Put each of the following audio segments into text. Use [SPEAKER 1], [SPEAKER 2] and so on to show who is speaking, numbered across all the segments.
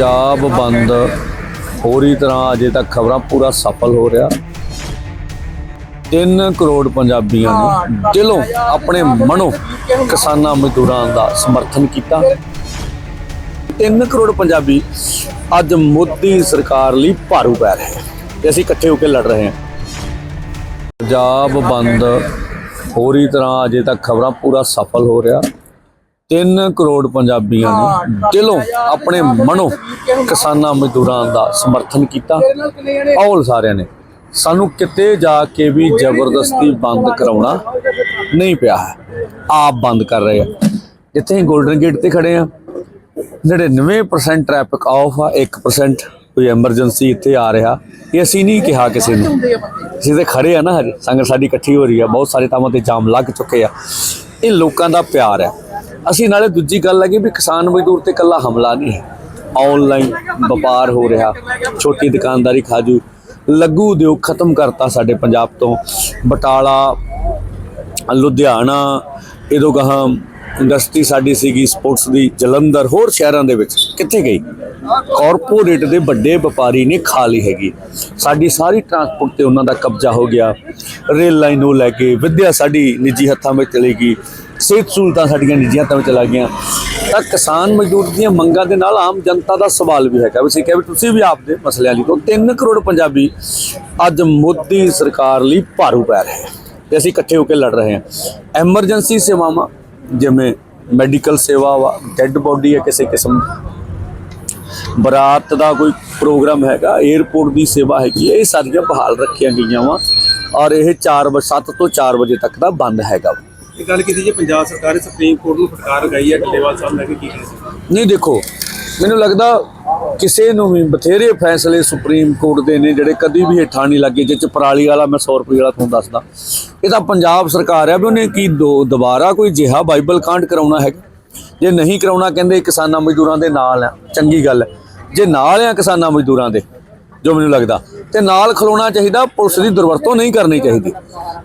[SPEAKER 1] ਪੰਜਾਬ ਬੰਦ। ਪੂਰੀ ਤਰ੍ਹਾਂ ਅਜੇ ਤੱਕ ਖਬਰਾਂ ਪੂਰਾ ਸਫਲ ਹੋ ਰਿਹਾ। 3 ਕਰੋੜ ਪੰਜਾਬੀਆਂ ਨੇ ਦਿਲੋਂ ਆਪਣੇ ਮਨੋਂ ਕਿਸਾਨਾਂ ਮਜ਼ਦੂਰਾਂ ਦਾ ਸਮਰਥਨ ਕੀਤਾ। 3 ਕਰੋੜ ਪੰਜਾਬੀ ਅੱਜ ਮੋਦੀ ਸਰਕਾਰ ਲਈ ਭਾਰੂ ਪੈ ਰਹੇ ਹਨ ਤੇ ਅਸੀਂ ਇਕੱਠੇ ਹੋ ਕੇ ਲੜ ਰਹੇ ਹਾਂ। ਪੰਜਾਬ ਬੰਦ। ਪੂਰੀ ਤਰ੍ਹਾਂ ਅਜੇ ਤੱਕ ਖਬਰਾਂ ਪੂਰਾ ਸਫਲ ਹੋ ਰਿਹਾ। 3 ਕਰੋੜ ਪੰਜਾਬੀਆਂ ਨੇ ਦਿਲੋਂ ਆਪਣੇ ਮਨੋਂ ਕਿਸਾਨਾਂ ਮਜ਼ਦੂਰਾਂ ਦਾ ਸਮਰਥਨ ਕੀਤਾ। ਔਲ ਸਾਰਿਆਂ ਨੇ। ਸਾਨੂੰ ਕਿਤੇ ਜਾ ਕੇ ਵੀ ਜ਼ਬਰਦਸਤੀ ਬੰਦ ਕਰਾਉਣਾ ਨਹੀਂ ਪਿਆ ਹੈ। ਆਪ ਬੰਦ ਕਰ ਰਹੇ ਆ। ਜਿੱਥੇ ਅਸੀਂ 골ਡਨ ਗੇਟ ਤੇ ਖੜੇ ਆ। 99% ਟ੍ਰੈਫਿਕ ਆਫ ਆ 1% ਕੋਈ ਐਮਰਜੈਂਸੀ ਇੱਥੇ ਆ ਰਿਹਾ। ਇਹ ਅਸੀਂ ਨਹੀਂ ਕਿਹਾ ਕਿਸੇ ਨੂੰ। ਅਸੀਂ ਤੇ ਖੜੇ ਆ ਨਾ ਹਜੇ। ਸੰਗਤ ਸਾਡੀ ਇਕੱਠੀ ਹੋ ਰਹੀ ਆ। ਬਹੁਤ ਸਾਰੇ ਥਾਵਾਂ ਤੇ ਜਾਮ ਲੱਗ ਚੁੱਕੇ ਆ। ਇਹ ਲੋਕਾਂ ਦਾ ਪਿਆਰ ਆ। ਅਸੀਂ ਨਾਲੇ ਦੂਜੀ ਗੱਲ ਹੈਗੀ ਵੀ ਕਿਸਾਨ ਮਜ਼ਦੂਰ ਤੇ ਇਕੱਲਾ ਹਮਲਾ ਨਹੀਂ ਹੈ। ਆਨਲਾਈਨ ਵਪਾਰ ਹੋ ਰਿਹਾ। ਛੋਟੀ ਦੁਕਾਨਦਾਰੀ ਖਾਜੂ ਲੱਗੂ ਉਦਯੋਗ ਖਤਮ ਕਰਤਾ ਸਾਡੇ ਪੰਜਾਬ ਤੋਂ। ਬਟਾਲਾ, ਲੁਧਿਆਣਾ, ਇਦੋਂ ਗਾਹਾਂ ਇੰਡਸਟਰੀ ਸਾਡੀ ਸੀਗੀ ਸਪੋਰਟਸ ਦੀ, ਜਲੰਧਰ, ਹੋਰ ਸ਼ਹਿਰਾਂ ਦੇ ਵਿੱਚ। ਕਿੱਥੇ ਗਈ? ਕਾਰਪੋਰੇਟ ਦੇ ਵੱਡੇ ਵਪਾਰੀ ਨੇ ਖਾ ਲਈ ਹੈਗੀ। ਸਾਡੀ ਸਾਰੀ ਟਰਾਂਸਪੋਰਟ ਤੇ ਉਹਨਾਂ ਦਾ ਕਬਜ਼ਾ ਹੋ ਗਿਆ। ਰੇਲ ਲਾਈਨ ਨੂੰ ਲੈ ਕੇ ਵਿੱਦਿਆ ਸਾਡੀ ਨਿੱਜੀ ਹੱਥਾਂ ਵਿੱਚ ਚਲੀ ਗਈ। ਸਿਹਤ ਸਹੂਲਤਾਂ ਸਾਡੀਆਂ ਨਿੱਜੀ ਹੱਥਾਂ ਵਿੱਚ ਚਲਾ ਗਈਆਂ। ਤਾਂ ਕਿਸਾਨ ਮਜ਼ਦੂਰ ਦੀਆਂ ਮੰਗਾਂ ਦੇ ਨਾਲ ਆਮ ਜਨਤਾ ਦਾ ਸਵਾਲ ਵੀ ਹੈਗਾ। ਵੀ ਅਸੀਂ ਕਿਹਾ ਵੀ ਤੁਸੀਂ ਵੀ ਆਪਦੇ ਮਸਲਿਆਂ ਲਈ ਤੋਂ 3 ਕਰੋੜ ਪੰਜਾਬੀ ਅੱਜ ਮੋਦੀ ਸਰਕਾਰ ਲਈ ਭਾਰੂ ਪੈ ਰਹੇ ਹਨ ਤੇ ਅਸੀਂ ਇਕੱਠੇ ਹੋ ਕੇ ਲੜ ਰਹੇ ਹਾਂ ਐਮਰਜੈਂਸੀ ਸੇਵਾਵਾਂ ਜਿਵੇਂ ਮੈਡੀਕਲ ਸੇਵਾ ਵਾ ਡੈੱਡ ਬੋਡੀ ਹੈ ਕਿਸੇ ਕਿਸਮ ਬਰਾਤ ਦਾ ਕੋਈ ਪ੍ਰੋਗਰਾਮ ਹੈਗਾ 에어ਪੋਰਟ ਦੀ ਸੇਵਾ ਹੈਗੀ ਹੈ, ਇਹ ਸਾਰੀਆਂ ਬਹਾਲ ਰੱਖੀਆਂ ਗਈਆਂ ਵਾ। ਔਰ ਇਹ 4 ਵਜੇ 7 ਤੋਂ 4 ਵਜੇ ਤੱਕ ਦਾ ਬੰਦ ਹੈਗਾ
[SPEAKER 2] ਇਹ ਗੱਲ ਕੀਤੀ ਜੇ ਪੰਜਾਬ ਸਰਕਾਰ ਨੇ ਸੁਪਰੀਮ ਕੋਰਟ ਨੂੰ ਫਟਕਾਰ ਲਗਾਈ ਹੈ ਢਿੱਲੇਵਾਲ ਸਾਹਿਬ ਨੇ ਕੀ ਕਹੀ
[SPEAKER 1] ਨਹੀਂ, ਦੇਖੋ, ਮੈਨੂੰ ਲੱਗਦਾ ਕਿਸੇ ਨੂੰ ਵੀ ਬਥੇਰੇ ਫੈਸਲੇ ਸੁਪਰੀਮ ਕੋਰਟ ਦੇ ਨੇ ਜਿਹੜੇ ਕਦੀ ਵੀ ਹੇਠਾਂ ਨਹੀਂ ਲੱਗੇ, ਜਿਹ ਚ ਪਰਾਲੀ ਵਾਲਾ, ਮੈਂ 100 ਰੁਪਏ ਵਾਲਾ ਤੁਹਾਨੂੰ ਦੱਸਦਾ। ਇਹ ਤਾਂ ਪੰਜਾਬ ਸਰਕਾਰ ਹੈ, ਵੀ ਉਹਨੇ ਕੀ ਦੋ, ਦੁਬਾਰਾ ਕੋਈ ਜਿਹਾ ਬਾਈਬਲ ਕਾਂਡ ਕਰਾਉਣਾ ਹੈਗਾ ਜੇ ਨਹੀਂ ਕਰਾਉਣਾ, ਕਹਿੰਦੇ ਕਿਸਾਨਾਂ ਮਜ਼ਦੂਰਾਂ ਦੇ ਨਾਲ ਆ, ਚੰਗੀ ਗੱਲ ਹੈ। ਜੇ ਨਾਲ ਆ ਕਿਸਾਨਾਂ ਮਜ਼ਦੂਰਾਂ ਦੇ ਜੋ ਮੈਨੂੰ ਲੱਗਦਾ। ਤੇ ਨਾਲ ਖਲੋਣਾ ਚਾਹੀਦਾ ਪੁਲਿਸ ਦੀ ਦੁਰਵਰਤੋਂ ਨਹੀਂ ਕਰਨੀ ਚਾਹੀਦੀ।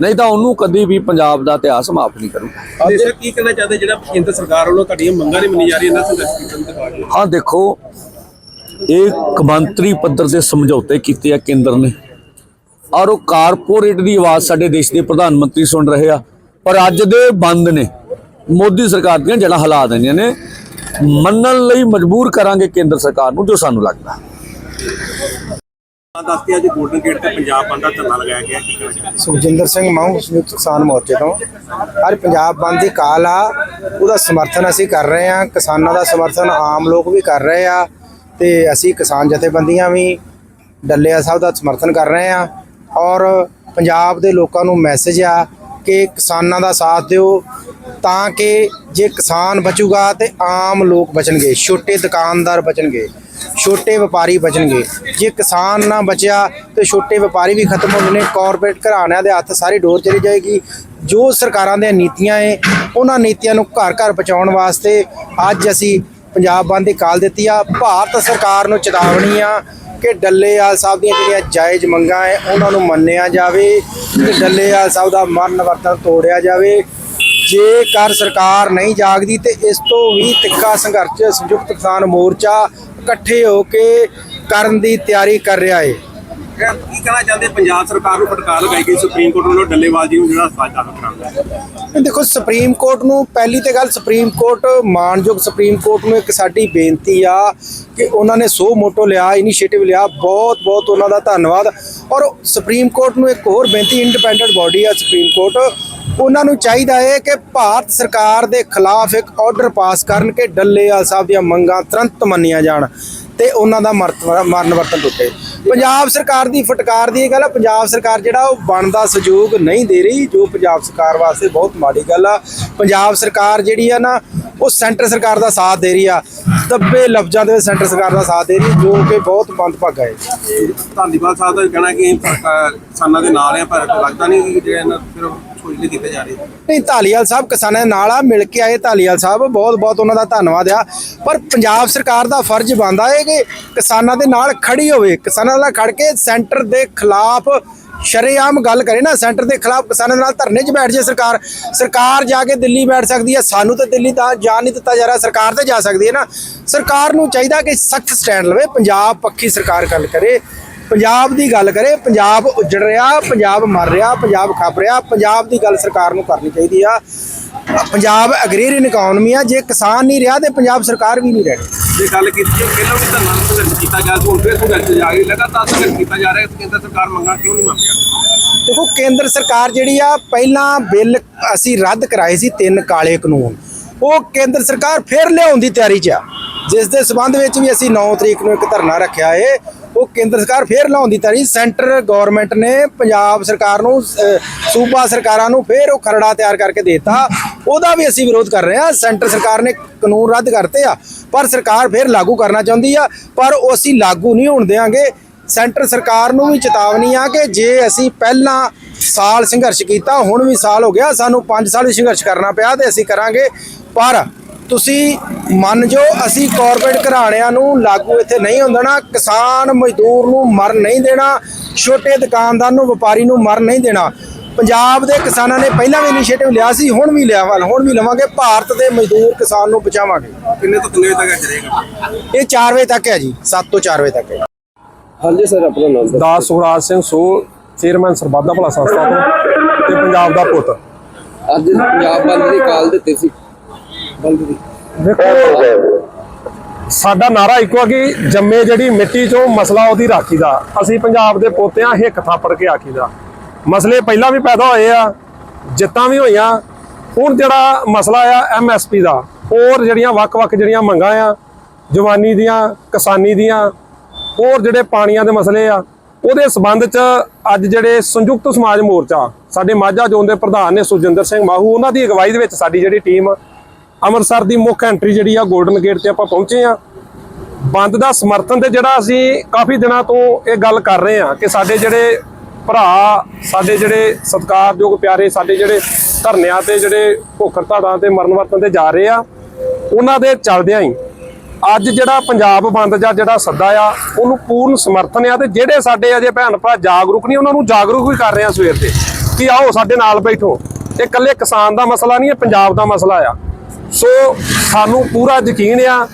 [SPEAKER 1] ਨਹੀਂ ਤਾਂ ਉਹਨੂੰ ਕਦੀ ਵੀ ਪੰਜਾਬ ਦਾ ਇਤਿਹਾਸ ਮਾਫ ਨਹੀਂ ਕਰੂ
[SPEAKER 2] ਤੇ ਸਰ ਕੀ ਕਹਿਣਾ ਚਾਹਦੇ ਜਿਹੜਾ ਕੇਂਦਰ ਸਰਕਾਰ ਵੱਲੋਂ ਤੁਹਾਡੀਆਂ ਮੰਗਾਂ ਨਹੀਂ ਮੰਨੀ ਜਾ ਰਹੀਆਂ ਇਹਨਾਂ ਸੰਘਰਸ਼ ਕਰਨ ਦੇ ਬਾਅਦ
[SPEAKER 1] ਹਾਂ ਦੇਖੋ ਇਹ ਕਮਾਂਤਰੀ ਪੱਧਰ ਦੇ ਸਮਝੌਤੇ ਕੀਤੇ ਆ ਕੇਂਦਰ ਨੇ। ਔਰ ਉਹ ਕਾਰਪੋਰੇਟ ਦੀ ਆਵਾਜ਼ ਸਾਡੇ ਦੇਸ਼ ਦੇ ਪ੍ਰਧਾਨ ਮੰਤਰੀ ਸੁਣ ਰਹੇ ਆ। ਪਰ ਅੱਜ ਦੇ ਬੰਦ ਨੇ। ਮੋਦੀ ਸਰਕਾਰ ਦੀਆਂ ਜੜ੍ਹਾਂ ਹਿਲਾ ਦਿੰਦੀਆਂ ਨੇ। ਮੰਨਣ ਲਈ ਮਜਬੂਰ ਕਰਾਂਗੇ ਕੇਂਦਰ ਸਰਕਾਰ ਨੂੰ ਜੋ ਸਾਨੂੰ ਲੱਗਦਾ।
[SPEAKER 2] ਦੱਸਦੇ ਅੱਜ ਗੋਲਡਨ ਗੇਟ ਤੇ ਪੰਜਾਬ ਬੰਦ ਦਾ ਧਰਨਾ ਲਗਾਇਆ ਗਿਆ, ਕੀ ਕਹਿਣਾ
[SPEAKER 3] ਸੁਖਜਿੰਦਰ ਸਿੰਘ ਮਾਹੂ ਸੰਯੁਕਤ ਕਿਸਾਨ ਮੋਰਚੇ ਤੋਂ। ਅੱਜ ਪੰਜਾਬ ਬੰਦ ਦੀ ਕਾਲ ਆ, ਉਹਦਾ ਸਮਰਥਨ ਅਸੀਂ ਕਰ ਰਹੇ ਆ ਕਿਸਾਨਾਂ ਦਾ ਸਮਰਥਨ ਆਮ ਲੋਕ ਵੀ ਕਰ ਰਹੇ ਆ, ਤੇ ਅਸੀਂ ਕਿਸਾਨ ਜਥੇਬੰਦੀਆਂ ਵੀ ਡੱਲੇਆ ਸਾਹਿਬ ਦਾ ਸਮਰਥਨ ਕਰ ਰਹੇ ਆ ਔਰ ਪੰਜਾਬ ਦੇ ਲੋਕਾਂ ਨੂੰ ਮੈਸੇਜ ਆ ਕਿ ਕਿਸਾਨਾਂ ਦਾ ਸਾਥ ਦਿਓ, ਤਾਂ ਕਿ ਜੇ ਕਿਸਾਨ ਬਚੂਗਾ ਤੇ ਆਮ ਲੋਕ ਬਚਣਗੇ, ਛੋਟੇ ਦੁਕਾਨਦਾਰ ਬਚਣਗੇ। ਛੋਟੇ ਵਪਾਰੀ ਬਚਣਗੇ। ਜੇ ਕਿਸਾਨ ਨਾ ਬਚਿਆ ਤੇ ਛੋਟੇ ਵਪਾਰੀ ਵੀ ਖਤਮ ਹੋ ਜਾਣੇ ਕਾਰਪੋਰੇਟ ਘਰਾਣਿਆਂ ਦੇ ਹੱਥ ਸਾਰੀ ਡੋਰ ਚਲੀ ਜਾਏਗੀ। ਜੋ ਸਰਕਾਰਾਂ ਦੀਆਂ ਨੀਤੀਆਂ ਏ, ਉਹਨਾਂ ਨੀਤੀਆਂ ਨੂੰ ਘਰ ਘਰ ਪਹੁੰਚਾਉਣ ਵਾਸਤੇ ਅੱਜ ਅਸੀਂ ਪੰਜਾਬ ਬੰਦ ਦੀ ਕਾਲ ਦਿੱਤੀ ਆ। ਭਾਰਤ ਸਰਕਾਰ ਨੂੰ ਚੇਤਾਵਨੀ ਆ ਕਿ ਡੱਲੇਵਾਲ ਸਾਹਿਬ ਦੀਆਂ ਜਿਹੜੀਆਂ ਜਾਇਜ਼ ਮੰਗਾਂ ਹੈ ਉਹਨਾਂ ਨੂੰ ਮੰਨਿਆ ਜਾਵੇ ਤੇ ਡੱਲੇਵਾਲ ਸਾਹਿਬ ਦਾ ਮਰਨ ਵਰਤਨ ਤੋੜਿਆ ਜਾਵੇ। ਜੇਕਰ ਸਰਕਾਰ ਨਹੀਂ ਜਾਗਦੀ ਤੇ ਇਸ ਤੋਂ ਵੀ ਤਿੱਖਾ ਸੰਘਰਸ਼ ਸੰਯੁਕਤ ਕਿਸਾਨ ਮੋਰਚਾ ਇਕੱਠੇ ਹੋ ਕੇ ਕਰਨ ਦੀ ਤਿਆਰੀ ਕਰ ਰਿਹਾ ਹੈ
[SPEAKER 2] ਕੀ ਕਹਿਣਾ ਚਾਹੁੰਦੇ ਪੰਜਾਬ ਸਰਕਾਰ ਨੂੰ ਫਟਕਾਰ ਲਗਾਈ ਗਈ ਸੁਪਰੀਮ ਕੋਰਟ ਵੱਲੋਂ ਡੱਲੇਵਾਲ ਜੀ ਨੂੰ ਜਿਹੜਾ ਸਜ਼ਾ ਕਰਾਉਂਦਾ
[SPEAKER 3] ਦੇਖੋ ਸੁਪਰੀਮ ਕੋਰਟ ਨੂੰ ਪਹਿਲੀ ਤੇ ਗੱਲ ਸੁਪਰੀਮ ਕੋਰਟ ਮਾਨਯੋਗ ਸੁਪਰੀਮ ਕੋਰਟ ਨੂੰ ਇੱਕ ਸਾਡੀ ਬੇਨਤੀ ਆ ਕਿ ਉਹਨਾਂ ਨੇ ਸੋ ਮੋਟੋ ਲਿਆ ਇਨੀਸ਼ੀਏਟਿਵ ਲਿਆ ਬਹੁਤ ਬਹੁਤ ਉਹਨਾਂ ਦਾ ਧੰਨਵਾਦ। ਔਰ ਸੁਪਰੀਮ ਕੋਰਟ ਨੂੰ ਇੱਕ ਹੋਰ ਬੇਨਤੀ ਇੰਡੀਪੈਂਡੈਂਟ ਬਾਡੀ ਆ ਸੁਪਰੀਮ ਕੋਰਟ ਉਹਨਾਂ ਨੂੰ ਚਾਹੀਦਾ ਹੈ ਕਿ ਭਾਰਤ ਸਰਕਾਰ ਦੇ ਖਿਲਾਫ ਇੱਕ ਆਰਡਰ ਪਾਸ ਕਰਨ ਕਿ ਡੱਲੇਵਾਲ ਸਾਹਿਬ ਦੀਆਂ ਮੰਗਾਂ ਤੁਰੰਤ ਮੰਨੀਆਂ ਜਾਣ ਤੇ ਉਹਨਾਂ ਦਾ ਮਰਨ ਵਰਤਨ ਟੁੱਟੇ। ਪੰਜਾਬ ਸਰਕਾਰ ਦੀ ਫਟਕਾਰ ਦੀ ਇਹ ਗੱਲ ਆ, ਪੰਜਾਬ ਸਰਕਾਰ ਜਿਹੜਾ ਉਹ ਬਣਦਾ ਸਹਿਯੋਗ ਨਹੀਂ ਦੇ ਰਹੀ, ਜੋ ਪੰਜਾਬ ਸਰਕਾਰ ਵਾਸਤੇ ਬਹੁਤ ਮਾੜੀ ਗੱਲ ਆ। ਪੰਜਾਬ ਸਰਕਾਰ ਜਿਹੜੀ ਆ ਨਾ, ਉਹ ਸੈਂਟਰ ਸਰਕਾਰ ਦਾ ਸਾਥ ਦੇ ਰਹੀ ਆ, ਦੱਬੇ ਲਫ਼ਜ਼ਾਂ ਦੇ ਵਿੱਚ ਸੈਂਟਰ ਸਰਕਾਰ ਦਾ ਸਾਥ ਦੇ ਰਹੀ ਜੋ ਕਿ ਬਹੁਤ ਮੰਦਭਾਗਾ ਹੈ।
[SPEAKER 2] ਧਾਲੀਵਾਲ ਸਾਹਿਬ ਦਾ ਕਹਿਣਾ ਕਿ ਕਿਸਾਨਾਂ ਦੇ ਨਾਲ ਆ, ਪਰ ਲੱਗਦਾ ਨਹੀਂ ਕਿ ਜਿਹੜੇ ਇਹਨਾਂ ਫਿਰ ਸੋਚਲੇ ਕੀਤੇ ਜਾ ਰਹੇ।
[SPEAKER 3] ਨਹੀਂ, ਧਾਲੀਵਾਲ ਸਾਹਿਬ ਕਿਸਾਨਾਂ ਦੇ ਨਾਲ ਆ, ਮਿਲ ਕੇ ਆਏ ਧਾਲੀਵਾਲ ਸਾਹਿਬ ਬਹੁਤ ਬਹੁਤ ਉਹਨਾਂ ਦਾ ਧੰਨਵਾਦ ਆ। ਪਰ ਪੰਜਾਬ ਸਰਕਾਰ ਦਾ ਫਰਜ਼ ਬਣਦਾ ਹੈ ਕਿ ਕਿਸਾਨਾਂ ਦੇ ਨਾਲ ਖੜੀ ਹੋਵੇ। ਕਿਸਾਨਾਂ ਨਾਲ ਖੜ ਕੇ ਸੈਂਟਰ ਦੇ ਖਿਲਾਫ ਸ਼ਰੇਆਮ ਗੱਲ ਕਰੇ ਨਾ, ਸੈਂਟਰ ਦੇ ਖਿਲਾਫ ਕਿਸਾਨਾਂ ਦੇ ਨਾਲ ਧਰਨੇ 'ਚ ਬੈਠ ਜੇ ਸਰਕਾਰ। ਸਰਕਾਰ ਜਾ ਕੇ ਦਿੱਲੀ ਬੈਠ ਸਕਦੀ ਹੈ, ਸਾਨੂੰ ਤਾਂ ਦਿੱਲੀ ਤਾਂ ਜਾਣ ਨਹੀਂ ਦਿੱਤਾ ਜਾ ਰਿਹਾ, ਸਰਕਾਰ ਤੇ ਜਾ ਸਕਦੀ ਹੈ ਨਾ। ਸਰਕਾਰ ਨੂੰ ਚਾਹੀਦਾ ਕਿ ਸਖਤ ਸਟੈਂਡ ਲਵੇ, ਪੰਜਾਬ ਪੱਖੀ ਸਰਕਾਰ ਗੱਲ ਕਰੇ। ਪੰਜਾਬ ਦੀ ਗੱਲ ਕਰੇ ਪੰਜਾਬ ਉੱਜੜ ਰਿਹਾ ਪੰਜਾਬ ਮਰ ਰਿਹਾ ਪੰਜਾਬ ਖੱਪ ਰਿਹਾ ਪੰਜਾਬ ਦੀ ਗੱਲ ਸਰਕਾਰ ਨੂੰ ਕਰਨੀ ਚਾਹੀਦੀ ਆ। ਪੰਜਾਬ ਅਗਰੇਰੀਅਨ ਇਕਨੋਮੀ ਆ ਜੇ ਕਿਸਾਨ ਨਹੀਂ ਰਿਹਾ ਤੇ ਪੰਜਾਬ ਸਰਕਾਰ ਵੀ ਨਹੀਂ ਰਹਿਣੀ
[SPEAKER 2] ਜੇ ਗੱਲ ਕੀਤੀ ਹੈ ਪਹਿਲਾਂ ਵੀ ਧਰਨਾ ਸੰਘਰਸ਼ ਕੀਤਾ ਗਿਆ ਹੁਣ ਫਿਰ ਸੰਘਰਸ਼ ਜਾਰੀ ਲਗਾਤਾਰ ਸੰਘਰਸ਼ ਕੀਤਾ ਜਾ ਰਿਹਾ ਹੈ ਕੇਂਦਰ ਸਰਕਾਰ ਮੰਗਾਂ ਕਿਉਂ ਨਹੀਂ ਮੰਨ ਰਿਹਾ
[SPEAKER 3] ਦੇਖੋ ਕੇਂਦਰ ਸਰਕਾਰ ਜਿਹੜੀ ਆ ਪਹਿਲਾਂ ਬਿੱਲ ਅਸੀਂ ਰੱਦ ਕਰਾਏ ਸੀ ਤਿੰਨ ਕਾਲੇ ਕਾਨੂੰਨ। ਉਹ ਕੇਂਦਰ ਸਰਕਾਰ ਫਿਰ ਲਿਆਉਣ ਦੀ ਤਿਆਰੀ 'ਚ ਆ। ਜਿਸ ਦੇ ਸਬੰਧ ਵਿੱਚ ਵੀ ਅਸੀਂ 9 ਤਰੀਕ ਨੂੰ ਇੱਕ ਧਰਨਾ ਰੱਖਿਆ ਏ, ਉਹ ਕੇਂਦਰ ਸਰਕਾਰ ਫਿਰ ਲਾਉਣ ਦੀ ਤਿਆਰੀ। ਸੈਂਟਰ ਗਵਰਨਮੈਂਟ ਨੇ ਪੰਜਾਬ ਸਰਕਾਰ ਨੂੰ ਸੂਬਾ ਸਰਕਾਰਾਂ ਨੂੰ ਫਿਰ ਉਹ ਖਰੜਾ ਤਿਆਰ ਕਰਕੇ ਦੇਤਾ। ਉਹਦਾ ਵੀ ਅਸੀਂ ਵਿਰੋਧ ਕਰ ਰਹੇ ਹਾਂ। ਸੈਂਟਰ ਸਰਕਾਰ ਨੇ ਕਾਨੂੰਨ ਰੱਦ ਕਰਤੇ ਆ, ਪਰ ਸਰਕਾਰ ਫਿਰ ਲਾਗੂ ਕਰਨਾ ਚਾਹੁੰਦੀ ਆ, ਪਰ ਉਹ ਅਸੀਂ ਲਾਗੂ ਨਹੀਂ ਹੋਣ ਦੇਵਾਂਗੇ ਸੈਂਟਰ ਸਰਕਾਰ ਨੂੰ ਵੀ ਚੇਤਾਵਨੀ ਆ ਕਿ ਜੇ ਅਸੀਂ ਪਹਿਲਾਂ ਸਾਲ ਸੰਘਰਸ਼ ਕੀਤਾ, ਹੁਣ ਵੀ ਸਾਲ ਹੋ ਗਿਆ, ਸਾਨੂੰ 5 ਸਾਲ ਸੰਘਰਸ਼ ਕਰਨਾ ਪਿਆ ਤੇ ਅਸੀਂ ਕਰਾਂਗੇ। ਪਰ ਤੁਸੀਂ ਮੰਨ ਜੋ ਅਸੀਂ ਕਾਰਪੋਰੇਟ ਘਰਾਣਿਆਂ ਨੂੰ ਲਾਗੂ ਇੱਥੇ ਨਹੀਂ ਹੁੰਦਾ ਨਾ ਕਿਸਾਨ ਮਜ਼ਦੂਰ ਨੂੰ ਮਰ ਨਹੀਂ ਦੇਣਾ ਛੋਟੇ ਦੁਕਾਨਦਾਰ ਨੂੰ ਵਪਾਰੀ ਨੂੰ ਮਰ ਨਹੀਂ ਦੇਣਾ। ਪੰਜਾਬ ਦੇ ਕਿਸਾਨਾਂ ਨੇ ਪਹਿਲਾਂ ਵੀ ਇਨੀਸ਼ੀਏਟਿਵ ਲਿਆ ਸੀ ਹੁਣ ਵੀ ਲਿਆ ਵਾ ਹੁਣ ਵੀ ਲਵਾਂਗੇ ਭਾਰਤ ਦੇ ਮਜ਼ਦੂਰ ਕਿਸਾਨ ਨੂੰ ਬਚਾਵਾਂਗੇ।
[SPEAKER 2] ਕਿੰਨੇ ਤੋਂ ਕਿੰਨੇ ਵਜੇ ਤੱਕ ਚੱਲੇਗਾ
[SPEAKER 3] ਇਹ 4 ਵਜੇ ਤੱਕ ਹੈ ਜੀ 7 ਤੋਂ 4 ਵਜੇ ਤੱਕ ਹੈ।
[SPEAKER 2] ਹਾਂਜੀ ਸਰ ਆਪਣਾ ਨਾਮ
[SPEAKER 4] ਦਾਸ। ਸੁਖਰਾਜ ਸਿੰਘ ਸੋ ਚੇਅਰਮੈਨ ਸਰਬੱਤ ਦਾ ਭਲਾ ਸੰਸਥਾ ਤੋਂ ਤੇ ਪੰਜਾਬ ਦਾ ਪੁੱਤ।
[SPEAKER 2] ਅੱਜ ਪੰਜਾਬ ਬੰਦ ਦੀ ਕਾਲ ਦਿੱਤੀ ਸੀ। ਦੀ
[SPEAKER 4] ਦੇਖੋ ਸਾਡਾ ਨਾਰਾ ਇੱਕੋ ਆ ਕਿ ਜੰਮੇ ਜਿਹੜੀ ਮਿੱਟੀ ਚੋਂ ਮਸਲਾ ਉਹਦੀ ਰਾਖੀ ਦਾ। ਅਸੀਂ ਪੰਜਾਬ ਦੇ ਪੋਤਿਆਂ ਹਿੱਕ ਥਾਪੜ ਕੇ ਆਖੀ ਦਾ। ਮਸਲੇ ਪਹਿਲਾਂ ਵੀ ਪੈਦਾ ਹੋਏ ਆ ਜਿੱਤਾਂ ਵੀ ਹੋਈਆਂ ਹੁਣ ਜਿਹੜਾ ਮਸਲਾ ਆ ਐਮਐਸਪੀ ਦਾ ਹੋਰ ਜਿਹੜੀਆਂ ਵੱਖ-ਵੱਖ ਜਿਹੜੀਆਂ ਮੰਗਾਂ ਆ ਜਵਾਨੀ ਦੀਆਂ ਕਿਸਾਨੀ ਦੀਆਂ ਹੋਰ ਜਿਹੜੇ ਪਾਣੀਆਂ ਦੇ ਮਸਲੇ ਆ ਉਹਦੇ ਸਬੰਧ ਚ ਅੱਜ ਜਿਹੜੇ ਸੰਯੁਕਤ ਸਮਾਜ ਮੋਰਚਾ ਸਾਡੇ ਮਾਝਾ ਜ਼ੋਨ ਦੇ ਪ੍ਰਧਾਨ ਨੇ ਸੁਜਿੰਦਰ ਸਿੰਘ ਮਾਹੂ ਉਹਨਾਂ ਦੀ ਅਗਵਾਈ ਦੇ ਵਿੱਚ ਸਾਡੀ ਜਿਹੜੀ ਟੀਮ ਅੰਮ੍ਰਿਤਸਰ ਦੀ ਮੁੱਖ ਐਂਟਰੀ ਜਿਹੜੀ ਆ 골ਡਨ ਗੇਟ ਤੇ ਆਪਾਂ ਪਹੁੰਚੇ ਆ ਬੰਦ ਦਾ ਸਮਰਥਨ ਤੇ ਜਿਹੜਾ ਅਸੀਂ ਕਾਫੀ ਦਿਨਾਂ ਤੋਂ ਇਹ ਗੱਲ ਕਰ ਰਹੇ ਆ ਕਿ ਸਾਡੇ ਜਿਹੜੇ ਭਰਾ, ਸਾਡੇ ਜਿਹੜੇ ਸਤਿਕਾਰਯੋਗ ਪਿਆਰੇ, ਸਾਡੇ ਜਿਹੜੇ ਧਰਨਿਆਂ ਤੇ, ਜਿਹੜੇ ਭੁੱਖ ਹੜਤਾਲਾਂ ਤੇ ਮਰਨ ਵਰਤਨ ਤੇ ਜਾ ਰਹੇ ਆ, ਉਹਨਾਂ ਦੇ ਚੱਲਦਿਆਂ ਹੀ ਅੱਜ ਜਿਹੜਾ ਪੰਜਾਬ ਬੰਦ ਜਾਂ ਜਿਹੜਾ ਸੱਦਾ ਆ, ਉਹਨੂੰ ਪੂਰਨ ਸਮਰਥਨ ਆ ਤੇ ਜਿਹੜੇ ਸਾਡੇ ਅਜੇ ਭੈਣ ਭਰਾ ਜਾਗਰੂਕ ਨਹੀਂ, ਉਹਨਾਂ ਨੂੰ ਜਾਗਰੂਕ ਵੀ ਕਰ ਰਹੇ ਆ ਸਵੇਰ ਤੇ ਕਿ ਆਓ ਸਾਡੇ ਨਾਲ ਬੈਠੋ। ਇਹ ਇਕੱਲੇ ਕਿਸਾਨ ਦਾ ਮਸਲਾ ਨਹੀਂ, ਇਹ ਪੰਜਾਬ ਦਾ ਮਸਲਾ ਆ। ਸੋ ਸਾਨੂੰ ਪੂਰਾ ਯਕੀਨ ਆ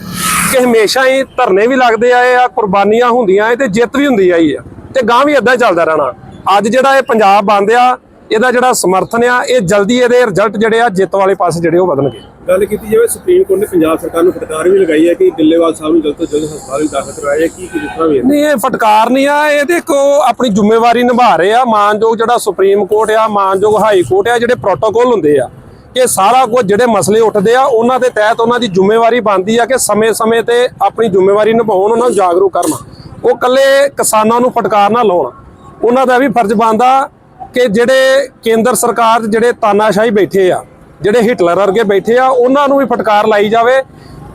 [SPEAKER 4] ਕਿ ਹਮੇਸ਼ਾ ਹੀ ਧਰਨੇ ਵੀ ਲੱਗਦੇ ਆਏ ਆ ਕੁਰਬਾਨੀਆਂ ਹੁੰਦੀਆਂ ਏ ਤੇ ਜਿੱਤ ਵੀ ਹੁੰਦੀ ਆਈ ਆ। ਤੇ ਗਾਂ ਵੀ ਇਦਾਂ ਚੱਲਦਾ ਰਹਿਣਾ। ਅੱਜ ਜਿਹੜਾ ਇਹ ਪੰਜਾਬ ਬੰਦ ਆ ਇਹਦਾ ਜਿਹੜਾ ਸਮਰਥਨ ਆ ਇਹ ਜਲਦੀ ਇਹਦੇ ਰਿਜ਼ਲਟ ਜਿਹੜੇ ਆ ਜਿੱਤ ਵਾਲੇ ਪਾਸੇ ਜਿਹੜੇ ਉਹ ਵਧਣਗੇ।
[SPEAKER 2] ਗੱਲ ਕੀਤੀ ਜਾਵੇ ਸੁਪਰੀਮ ਕੋਰਟ ਨੇ ਪੰਜਾਬ ਸਰਕਾਰ ਨੂੰ ਫਟਕਾਰ ਵੀ ਲਗਾਈ ਹੈ ਕਿ ਦਿੱਲੇਵਾਲ ਸਾਹਿਬ ਨੂੰ ਜਲਦ ਤੋਂ ਜਲਦ ਹਸਪਤਾਲ ਵਿੱਚ ਦਾਖਲ ਕਰਵਾਇਆ। ਕੀ ਕੀ ਦਿੱਤਾ ਵੀ
[SPEAKER 4] ਨਹੀਂ ਇਹ ਫਟਕਾਰ ਨਹੀਂ ਆ ਇਹ ਦੇਖੋ ਆਪਣੀ ਜ਼ਿੰਮੇਵਾਰੀ ਨਿਭਾ ਰਹੇ ਆ। ਮਾਨਯੋਗ ਜਿਹੜਾ ਸੁਪਰੀਮ ਕੋਰਟ ਆ ਮਾਨਯੋਗ ਹਾਈ ਕੋਰਟ ਆ ਜਿਹੜੇ ਪ੍ਰੋਟੋਕੋਲ ਹੁੰਦੇ ਆ। ਕਿ ਸਾਰਾ ਕੁਝ ਜਿਹੜੇ ਮਸਲੇ ਉੱਠਦੇ ਆ, ਉਹਨਾਂ ਦੇ ਤਹਿਤ ਉਹਨਾਂ ਦੀ ਜ਼ਿੰਮੇਵਾਰੀ ਬਣਦੀ ਆ ਕਿ ਸਮੇਂ-ਸਮੇਂ ਤੇ ਆਪਣੀ ਜ਼ਿੰਮੇਵਾਰੀ ਨਿਭਾਉਣ, ਉਹਨਾਂ ਨੂੰ ਜਾਗਰੂਕ ਕਰਨ। ਉਹ ਕੱਲੇ ਕਿਸਾਨਾਂ ਨੂੰ ਫਟਕਾਰ ਨਾ ਲਾਉਣ। ਉਹਨਾਂ ਦਾ ਵੀ ਫਰਜ਼ ਬਣਦਾ ਕਿ ਜਿਹੜੇ ਕੇਂਦਰ ਸਰਕਾਰ ਜਿਹੜੇ ਤਾਨਾਸ਼ਾਹੀ ਬੈਠੇ ਆ, ਜਿਹੜੇ ਹਿਟਲਰ ਵਰਗੇ ਬੈਠੇ ਆ, ਉਹਨਾਂ ਨੂੰ ਵੀ ਫਟਕਾਰ ਲਾਈ ਜਾਵੇ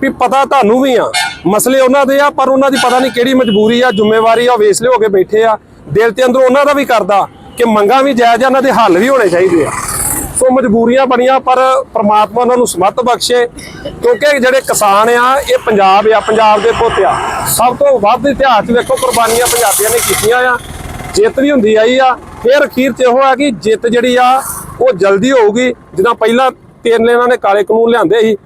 [SPEAKER 4] ਵੀ ਪਤਾ ਤੁਹਾਨੂੰ ਵੀ ਆ, ਮਸਲੇ ਉਹਨਾਂ ਦੇ ਆ, ਪਰ ਉਹਨਾਂ ਦੀ ਪਤਾ ਨਹੀਂ ਕਿਹੜੀ ਮਜਬੂਰੀ ਆ, ਜ਼ਿੰਮੇਵਾਰੀ ਆ, ਵੇਸਲੇ ਹੋ ਕੇ ਬੈਠੇ ਆ। ਦਿਲ ਤੇ ਅੰਦਰੋਂ ਉਹਨਾਂ ਦਾ ਵੀ ਕਰਦਾ ਕਿ ਮੰਗਾਂ ਵੀ ਜਾਇਜ਼ ਆ, ਉਹਨਾਂ ਦੇ ਹੱਲ ਵੀ ਹੋਣੇ ਚਾਹੀਦੇ ਆ। ਸੋ ਮਜਬੂਰੀਆਂ ਬਣੀਆਂ, ਪਰ ਪ੍ਰਮਾਤਮਾ ਉਹਨਾਂ ਨੂੰ ਸਮੱਤ ਬਖਸ਼ੇ, ਕਿਉਂਕਿ ਜਿਹੜੇ ਕਿਸਾਨ ਆ, ਇਹ ਪੰਜਾਬ ਆ, ਪੰਜਾਬ ਦੇ ਪੁੱਤ ਆ। ਸਭ ਤੋਂ ਵੱਧ ਇਤਿਹਾਸ 'ਚ ਵੇਖੋ, ਕੁਰਬਾਨੀਆਂ ਪੰਜਾਬੀਆਂ ਨੇ ਕੀਤੀਆਂ ਆ। ਜਿੱਤ ਵੀ ਹੁੰਦੀ ਆਈ ਆ। ਫਿਰ ਅਖੀਰ 'ਚ ਇਹੋ ਆ ਕਿ ਜਿੱਤ ਜਿਹੜੀ ਆ, ਉਹ ਜਲਦੀ ਹੋਊਗੀ। ਜਿੱਦਾਂ ਪਹਿਲਾਂ ਤਿੰਨ ਇਹਨਾਂ ਨੇ ਕਾਲੇ ਕਾਨੂੰਨ ਲਿਆਂਦੇ ਸੀ,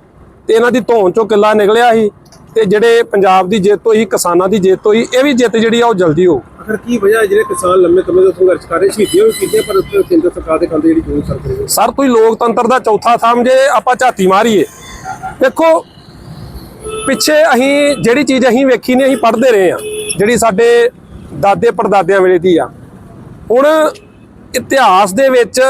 [SPEAKER 4] ਤੇ ਇਹਨਾਂ ਦੀ ਧੌਣ ਚੋਂ ਕਿੱਲਾ ਨਿਕਲਿਆ ਸੀ, ਤੇ ਜਿਹੜੇ ਪੰਜਾਬ ਦੀ ਜਿੱਤ ਹੋਈ, ਕਿਸਾਨਾਂ ਦੀ ਜਿੱਤ ਹੋਈ, ਇਹ ਵੀ ਜਿੱਤ ਜਿਹੜੀ ਆ, ਉਹ ਜਲਦੀ ਹੋਊ
[SPEAKER 2] ਆਖਰ ਕੀ ਵਜ੍ਹਾ ਹੈ ਜਿਹੜੇ ਕਿਸਾਨ ਲੰਮੇ ਸਮੇਂ ਤੋਂ ਸੰਘਰਸ਼ ਕਰ ਰਹੇ ਸ਼ਹੀਦੀਆਂ ਵੀ ਕੀਤੀਆਂ, ਪਰ ਉੱਥੇ ਕੇਂਦਰ ਸਰਕਾਰ ਦੇ ਕੰਦੇ ਜਿਹੜੀ ਜੂਨ ਸਰਕਾਰ ਨੇ
[SPEAKER 4] ਸਰ, ਤੁਸੀਂ ਲੋਕਤੰਤਰ ਦਾ ਚੌਥਾ ਥੰਮ ਜੇ ਆਪਾਂ ਝਾਤੀ ਮਾਰੀਏ, ਦੇਖੋ, ਪਿੱਛੇ ਅਸੀਂ ਜਿਹੜੀ ਚੀਜ਼ ਅਸੀਂ ਵੇਖੀ ਨਹੀਂ, ਅਸੀਂ ਪੜ੍ਹਦੇ ਰਹੇ ਆ ਜਿਹੜੀ ਸਾਡੇ ਦਾਦੇ ਪੜਦਾਦਿਆਂ ਵੇਲੇ ਦੀ ਆ। ਹੁਣ ਇਤਿਹਾਸ ਦੇ ਵਿੱਚ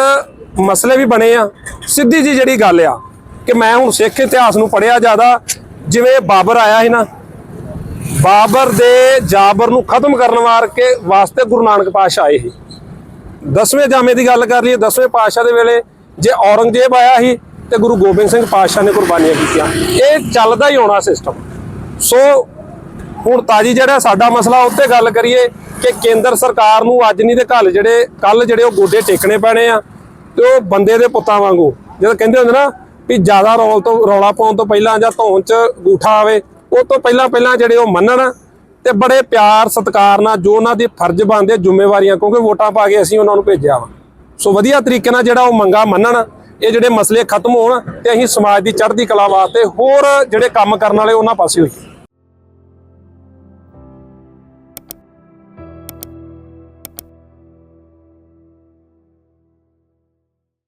[SPEAKER 4] ਮਸਲੇ ਵੀ ਬਣੇ ਆ। ਸਿੱਧੀ ਜੀ ਜਿਹੜੀ ਗੱਲ ਆ, ਕਿ ਮੈਂ ਹੁਣ ਸਿੱਖ ਇਤਿਹਾਸ ਨੂੰ ਪੜਿਆ ਜ਼ਿਆਦਾ, ਜਿਵੇਂ ਬਾਬਰ ਆਇਆ ਸੀ ਨਾ ਬਾਬਰ ਦੇ ਜਾਬਰ ਨੂੰ ਖਤਮ ਕਰਨ ਵਾਰ ਕੇ ਵਾਸਤੇ ਗੁਰੂ ਨਾਨਕ ਪਾਤਸ਼ਾਹ ਆਏ ਸੀ। ਦਸਵੇਂ ਜਾਮੇ ਦੀ ਗੱਲ ਕਰ ਲਈਏ, ਦਸਵੇਂ ਪਾਤਸ਼ਾਹ ਦੇ ਵੇਲੇ ਜੇ ਔਰੰਗਜ਼ੇਬ ਆਇਆ ਸੀ ਤੇ ਗੁਰੂ ਗੋਬਿੰਦ ਸਿੰਘ ਪਾਤਸ਼ਾਹ ਨੇ ਕੁਰਬਾਨੀਆਂ ਕੀਤੀਆਂ। ਇਹ ਚੱਲਦਾ ਹੀ ਹੋਣਾ ਸਿਸਟਮ ਸੋ ਹੁਣ ਤਾਜੀ ਜਿਹੜਾ ਸਾਡਾ ਮਸਲਾ ਉੱਤੇ ਗੱਲ ਕਰੀਏ ਕਿ ਕੇਂਦਰ ਸਰਕਾਰ ਨੂੰ ਅੱਜ ਨਹੀਂ ਤੇ ਕੱਲ ਜਿਹੜੇ ਕੱਲ ਜਿਹੜੇ ਉਹ ਗੋਡੇ ਟੇਕਣੇ ਪੈਣੇ ਆ ਤੇ ਉਹ ਬੰਦੇ ਦੇ ਪੁੱਤਾਂ ਵਾਂਗੂ। ਜਦੋਂ ਕਹਿੰਦੇ ਹੁੰਦੇ ਨਾ ਵੀ ਜ਼ਿਆਦਾ ਰੌਲ ਤੋਂ, ਰੌਲਾ ਪਾਉਣ ਤੋਂ ਪਹਿਲਾਂ ਜਾਂ ਧੌਣ 'ਚ ਗੂਠਾ ਆਵੇ ਉਹ ਤੋਂ ਪਹਿਲਾਂ ਪਹਿਲਾਂ ਜਿਹੜੇ ਉਹ ਮੰਨਣ ਤੇ ਬੜੇ ਪਿਆਰ, ਸਤਿਕਾਰ ਨਾਲ ਜੋ ਉਹਨਾਂ ਦੇ ਫਰਜ਼ ਬਣਦੇ ਜ਼ਿੰਮੇਵਾਰੀਆਂ, ਕਿਉਂਕਿ ਵੋਟਾਂ ਪਾ ਕੇ ਅਸੀਂ ਉਹਨਾਂ ਨੂੰ ਭੇਜਿਆ ਵਾ। ਸੋ ਵਧੀਆ ਤਰੀਕੇ ਨਾਲ ਜਿਹੜਾ ਉਹ ਮੰਗਾ ਮੰਨਣ, ਇਹ ਜਿਹੜੇ ਮਸਲੇ ਖਤਮ ਹੋਣ ਤੇ ਅਸੀਂ ਸਮਾਜ ਦੀ ਚੜ੍ਹਦੀ ਕਲਾ ਵਾਸਤੇ ਹੋਰ ਜਿਹੜੇ ਕੰਮ ਕਰਨ ਵਾਲੇ ਉਹਨਾਂ ਪਾਸੇ ਹੋਈਏ।